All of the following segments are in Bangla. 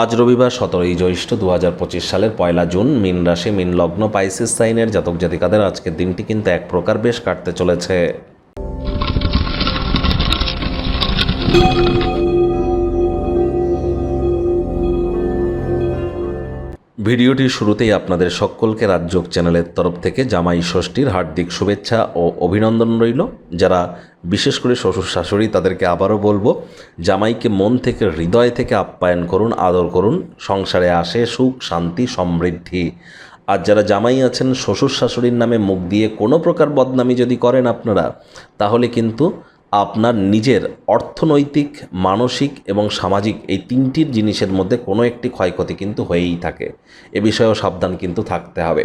আজ রবিবার সতেরোই জ্যৈষ্ঠ দু হাজার পঁচিশ সালের পয়লা জুন, মিন রাশি, মিন লগ্ন, পাইসিস সাইনের জাতক জাতিকাদের আজকের দিনটি কিন্তু এক প্রকার বেশ কাটতে চলেছে। ভিডিওটির শুরুতেই আপনাদের সকলকে রাজযোগ চ্যানেলের তরফ থেকে জামাই ষষ্ঠীর হার্দিক শুভেচ্ছা ও অভিনন্দন রইল। যারা বিশেষ করে শ্বশুর শাশুড়ি, তাদেরকে আবারও বলব, জামাইকে মন থেকে, হৃদয় থেকে আপ্যায়ন করুন, আদর করুন। সংসারে আসে সুখ, শান্তি, সমৃদ্ধি। আর যারা জামাই আছেন, শ্বশুর শাশুড়ির নামে মুখ দিয়ে কোনো প্রকার বদনামি যদি করেন আপনারা, তাহলে কিন্তু আপনার নিজের অর্থনৈতিক, মানসিক এবং সামাজিক এই তিনটির জিনিসের মধ্যে কোনো একটি ক্ষয়ক্ষতি কিন্তু হয়েই থাকে। এ বিষয়েও সাবধান কিন্তু থাকতে হবে।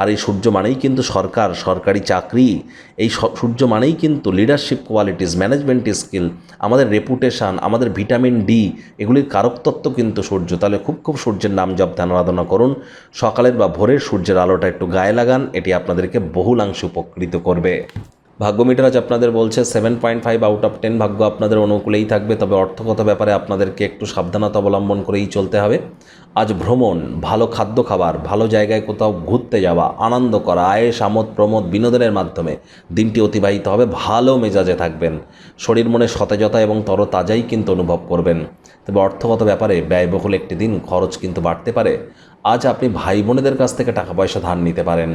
আর এই সূর্য মানেই কিন্তু সরকার, সরকারি চাকরি। এই সূর্য মানেই কিন্তু লিডারশিপ কোয়ালিটিস ম্যানেজমেন্ট স্কিল আমাদের রেপুটেশান আমাদের ভিটামিন ডি এগুলির কারকতত্ত্ব কিন্তু সূর্য। তাহলে খুব খুব সূর্যের নাম জপ, ধ্যান, আরাধনা করুন। সকালের বা ভোরের সূর্যের আলোটা একটু গায়ে লাগান, এটি আপনাদেরকে বহুলাংশে উপকৃত করবে। ভাগ্য মিটার আজ আপনাদের বলছে seven point five out of ten ভাগ্য আপনাদের অনুকূলেই থাকবে, তবে অর্থগত ব্যাপারে আপনাদেরকে একটু সাবধানতা অবলম্বন করেই চলতে হবে। আজ ভ্রমণ, ভালো খাদ্য খাবার, ভালো জায়গায় কোথাও ঘুরতে যাওয়া, আনন্দ করা, আয়েস, আমোদ, প্রমোদ, বিনোদনের মাধ্যমে দিনটি অতিবাহিত হবে, ভালো মেজাজে থাকবেন। শরীর মনে সতেজতা এবং তরতাজাই কিন্তু অনুভব করবেন। তবে অর্থগত ব্যাপারে ব্যয়বহুল একটি দিন, খরচ কিন্তু বাড়তে পারে। আজ আপনি ভাই বোনেদের কাছ থেকে টাকা পয়সা ধার নিতে পারেন।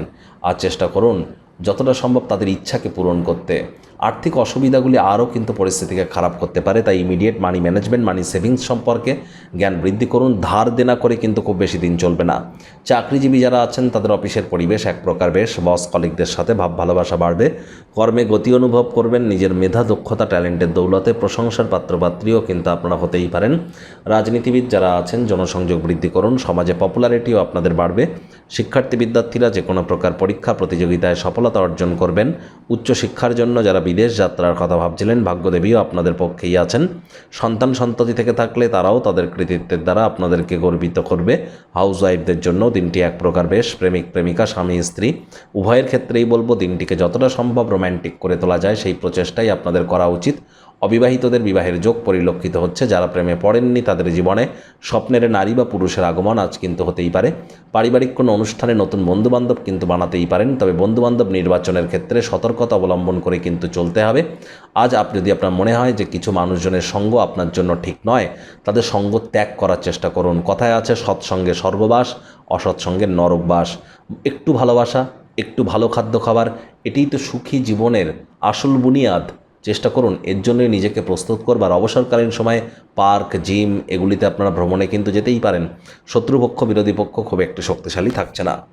আর চেষ্টা করুন যতটা সম্ভব তাদের ইচ্ছাকে পূরণ করতে। আর্থিক অসুবিধাগুলি আরও কিন্তু পরিস্থিতিকে খারাপ করতে পারে, তাই immediate money management money savings সম্পর্কে জ্ঞান বৃদ্ধি করুন। ধার দেনা করে কিন্তু খুব বেশি দিন চলবে না। চাকরিজীবী যারা আছেন, তাদের অফিসের পরিবেশ এক প্রকার বেশ। বস কলিকদের সাথে ভাব ভালোবাসা বাড়বে। কর্মে গতি অনুভব করবেন, নিজের মেধা, দক্ষতা, ট্যালেন্টের দৌলতে প্রশংসার পাত্রপাত্রীও কিন্তু আপনারা হতেই পারেন। রাজনীতিবিদ যারা আছেন, জনসংযোগ বৃদ্ধি করুন। সমাজে পপুলারিটিও আপনাদের বাড়বে। শিক্ষার্থী বিদ্যার্থীরা যে কোনো প্রকার পরীক্ষা, প্রতিযোগিতায় সফলতা অর্জন করবেন। উচ্চশিক্ষার জন্য যারা বিদেশ যাত্রার কথা ভাবছিলেন। ভাগ্যদেবীও আপনাদের পক্ষেই আছেন। সন্তান সন্ততি থেকে থাকলে তারাও তাদের কৃতিত্বের দ্বারা আপনাদেরকে গর্বিত করবে। হাউস ওয়াইফদের জন্য দিনটি এক প্রকার বেশ প্রেমিক প্রেমিকা, স্বামী, স্ত্রী। উভয়ের ক্ষেত্রেই বলব, দিনটিকে যতটা সম্ভব রোম্যান্টিক করে তোলা যায়, সেই প্রচেষ্টাই আপনাদের করা উচিত। অবিবাহিতদের বিবাহের যোগ পরিলক্ষিত হচ্ছে। যারা প্রেমে পড়েননি, তাদের জীবনে স্বপ্নের নারী বা পুরুষের আগমন আজ কিন্তু হতেই পারে। পারিবারিক কোনো অনুষ্ঠানে নতুন বন্ধুবান্ধব কিন্তু বানাতেই পারেন, তবে বন্ধুবান্ধব নির্বাচনের ক্ষেত্রে সতর্কতা অবলম্বন করে কিন্তু চলতে হবে। আজ আপনি যদি আপনার মনে হয় যে কিছু মানুষজনের সঙ্গ আপনার জন্য ঠিক নয়, তাদের সঙ্গ ত্যাগ করার চেষ্টা করুন। কথায় আছে, সৎসঙ্গে সর্ববাস, অসৎসঙ্গে নরকবাস। একটু ভালোবাসা, একটু ভালো খাদ্য খাবার, এটিই তো সুখী জীবনের আসল বুনিয়াদ। চেষ্টা করুন। এর জন্যই নিজেকে প্রস্তুত করবার। অবসরকালীন সময়ে পার্ক, জিম, এগুলিতে আপনারা ভ্রমণে কিন্তু যেতেই পারেন। শত্রুপক্ষ, বিরোধী পক্ষ খুব একটি শক্তিশালী থাকছে না।